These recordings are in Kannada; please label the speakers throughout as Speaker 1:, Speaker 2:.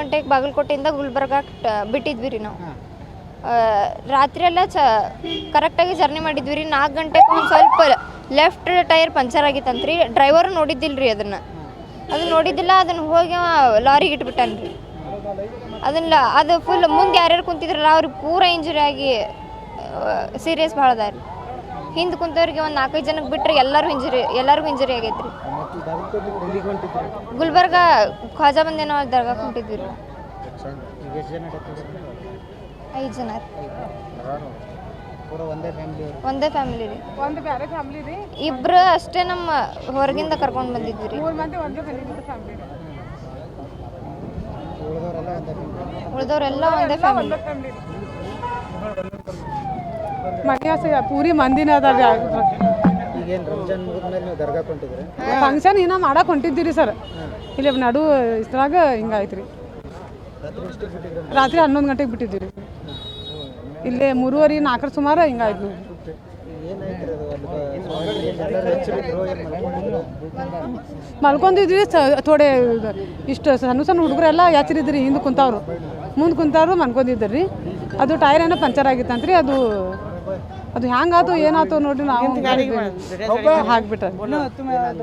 Speaker 1: ಗಂಟೆಗೆ ಬಾಗಲಕೋಟೆಯಿಂದ ಗುಲ್ಬರ್ಗ ಬಿಟ್ಟಿದ್ವಿ ರೀ ನಾವು. ರಾತ್ರಿ ಎಲ್ಲ ಚ ಕರೆಕ್ಟಾಗಿ ಜರ್ನಿ ಮಾಡಿದ್ವಿ ರೀ. ನಾಲ್ಕು ಗಂಟೆಗೆ ಒಂದು ಸ್ವಲ್ಪ ಲೆಫ್ಟ್ ಟೈರ್ ಪಂಚರ್ ಆಗಿತ್ತಂತ್ರಿ ಡ್ರೈವರ್ ನೋಡಿದ್ದಿಲ್ಲ ರೀ ಅದನ್ನು. ಅದನ್ನ ನೋಡಿದ್ದಿಲ್ಲ ಅದನ್ನು ಹೋಗಿ ಲಾರಿಗೆ ಇಟ್ಬಿಟ್ಟಾನ ರೀ. ಅದನ್ನ ಅದು ಫುಲ್ ಮುಂದೆ ಯಾರ್ಯಾರು ಕುಂತಿದ್ರಲ್ಲ ಅವ್ರಿಗೆ ಪೂರ ಇಂಜುರಿ ಆಗಿ ಸೀರಿಯಸ್ ಭಾಳ ಅದ ರೀ. ಹಿಂದೆ ಕುಂತವ್ರಿಗೆ ಒಂದು ನಾಲ್ಕೈದು ಜನಕ್ಕೆ ಬಿಟ್ಟರೆ ಎಲ್ಲರೂ ಇಂಜುರಿ ಎಲ್ಲರಿಗೂ ಇಂಜುರಿ ಆಗೈತೆ ರೀ
Speaker 2: ಮತ್ತು ಬಾಗಲಕೋಟೆ
Speaker 1: ಗುಲ್ಬರ್ಗ ಖ್ವಾಜಾ ಬಂದೇನೋ ದರ್ಗಾಕ್ಕೆ ಹೊಂಟಿದ್ವಿ ರೀ. ಐದು ಜನ
Speaker 2: ಒಂದೇ ಫ್ಯಾಮಿಲಿ
Speaker 1: ರೀ.
Speaker 3: ಒಂದು ಬೇರೆ ಫ್ಯಾಮಿಲಿ ರೀ.
Speaker 1: ಇಬ್ರು ಅಷ್ಟೇ ನಮ್ಮ ಹೊರಗಿಂದ ಕರ್ಕೊಂಡು ಬಂದಿದ್ವಿ ರೀ.
Speaker 3: ಮೂರು ಮಂದಿ ಒಂದೇ ಫ್ಯಾಮಿಲಿ
Speaker 2: ಉಳಿದವರೆಲ್ಲ ಒಂದೇ ಫ್ಯಾಮಿಲಿ
Speaker 3: ರೀ ಪೂರಿ ಮಂದಿನ ಅದಾವ.
Speaker 2: ಈಗೇನು ರಂಜಾನ್ ಮುಗಿದ್ಮೇಲೆ ನೀವು ದರ್ಗಾಕ್ಕೆ ಹೊಂಟಿದ್ರಿ
Speaker 3: ಫಂಕ್ಷನ್ ಏನೋ ಮಾಡಕ್ಕೆ ಹೊಂಟಿದ್ದೀರಿ ಸರ್. ಇಲ್ಲಿ ನಡು ಇದ್ರಾಗ ಹಿಂಗಾಯ್ತು ರೀ
Speaker 2: ರಾತ್ರಿ
Speaker 3: ಹನ್ನೊಂದು ಗಂಟೆಗೆ ಬಿಟ್ಟಿದ್ದೀವಿ ರೀ ಇಲ್ಲೇ ಮೂರುವರೆ ನಾಲ್ಕರ ಸುಮಾರು ಹಿಂಗಾಯ್ತು ನೋಡಿ
Speaker 2: ಅದು
Speaker 3: ಸ ಥೋಡೆ ಇಷ್ಟು ಸಣ್ಣ ಸಣ್ಣ ಹುಡುಗರೆಲ್ಲ ಎಚ್ಚರಿದ್ರಿ ಹಿಂದೆ ಕುಂತವ್ರು. ಮುಂದೆ ಕುಂತವ್ರು ಮಲ್ಕೊಂಡಿದ್ದರು ರೀ ಅದು ಟೈರ್ ಏನೋ ಪಂಚರ್ ಆಗಿತ್ತಂತ್ರಿ ಅದು ಅದು ಹ್ಯಾಂಗಾತು ಏನಾಯ್ತು ನೋಡಿ ನಾವು ಹಾಕ್ಬಿಟ್ರೆ.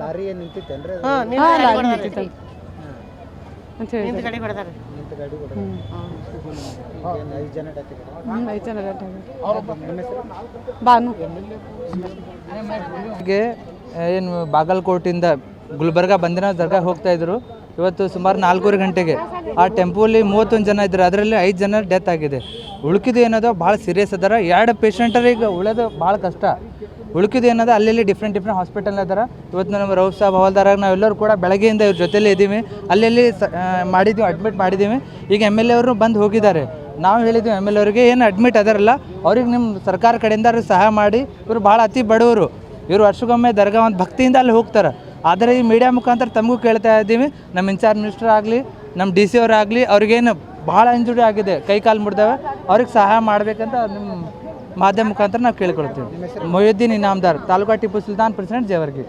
Speaker 2: ಲಾರಿ ನಿಂತಿತ್ತೇನ್ರಿ?
Speaker 3: ಅಂತ ಹೇಳಿ
Speaker 2: ಐದು ಜನ
Speaker 3: ಬಾನು
Speaker 4: ಏನು ಬಾಗಲಕೋಟಿಂದ ಗುಲ್ಬರ್ಗ ಬಂದಿನ ದರ್ಗಾ ಹೋಗ್ತಾ ಇದ್ರು. ಇವತ್ತು ಸುಮಾರು ನಾಲ್ಕೂವರೆ ಗಂಟೆಗೆ. ಆ ಟೆಂಪೋಲಿ ಮೂವತ್ತೊಂದು ಜನ ಇದ್ದಾರೆ. ಅದರಲ್ಲಿ ಐದು ಜನ ಡೆತ್ ಆಗಿದೆ. ಉಳ್ಕಿದ್ದು ಏನದ? ಭಾಳ ಸೀರಿಯಸ್ ಅದರ. ಎರಡು ಪೇಷಂಟರಿಗೆ ಉಳಿದು ಭಾಳ ಕಷ್ಟ. ಉಳ್ಕಿದ್ದು ಏನದ? ಅಲ್ಲಿ ಡಿಫ್ರೆಂಟ್ ಡಿಫ್ರೆಂಟ್ ಹಾಸ್ಪಿಟಲ್ ಅದಾರ. ಇವತ್ತು ನಮ್ಮ ರೌಫ್ ಸಾಬ್ ಹವಾಲ್ದಾರಾಗ ನಾವೆಲ್ಲರೂ ಕೂಡ ಬೆಳಗ್ಗೆಯಿಂದ ಇವ್ರ ಜೊತೆಲೇ ಇದ್ದೀವಿ. ಅಲ್ಲಿ ಮಾಡಿದ್ದೀವಿ ಅಡ್ಮಿಟ್ ಮಾಡಿದ್ದೀವಿ. ಈಗ ಎಂ ಎಲ್ ಎ ಅವರು ಬಂದು ಹೋಗಿದ್ದಾರೆ. ನಾವು ಹೇಳಿದ್ವಿ ಎಂ ಎಲ್ ಅವ್ರಿಗೆ, ಏನು ಅಡ್ಮಿಟ್ ಅದರಲ್ಲ? ಅವ್ರಿಗೆ ನಿಮ್ಮ ಸರ್ಕಾರ ಕಡೆಯಿಂದ ಸಹಾಯ ಮಾಡಿ. ಇವರು ಭಾಳ ಅತಿ ಬಡವರು. ಇವರು ವರ್ಷಕ್ಕೊಮ್ಮೆ ದರ್ಗಾ ಒಂದು ಭಕ್ತಿಯಿಂದ ಅಲ್ಲಿ ಹೋಗ್ತಾರೆ. ಆದರೆ ಈ ಮೀಡಿಯಾ ಮುಖಾಂತರ ತಮಗೂ ಕೇಳ್ತಾ ಇದ್ದೀವಿ. ನಮ್ಮ ಇನ್ಚಾರ್ಜ್ ಮಿನಿಸ್ಟರ್ ಆಗಲಿ ನಮ್ಮ ಡಿ ಸಿ ಅವರಾಗಲಿ ಅವ್ರಿಗೇನು ಭಾಳ ಇಂಜುರಿ ಆಗಿದೆ. ಕೈ ಕಾಲು ಮುರಿದವೆ. ಅವ್ರಿಗೆ ಸಹಾಯ ಮಾಡಬೇಕಂತ ನಿಮ್ಮ ಮಾಧ್ಯಮ ಮುಖಾಂತರ ನಾವು ಕೇಳ್ಕೊಳ್ತೀವಿ. ಮೊಯ್ಯುದ್ದೀನ್ ಇನಾಮ್ದಾರ್ ತಾಲೂಕಾ ಟಿಪ್ಪು ಸುಲ್ತಾನ್ ಪ್ರೆಸಿಡೆಂಟ್ ಜೇವರ್ಗಿ.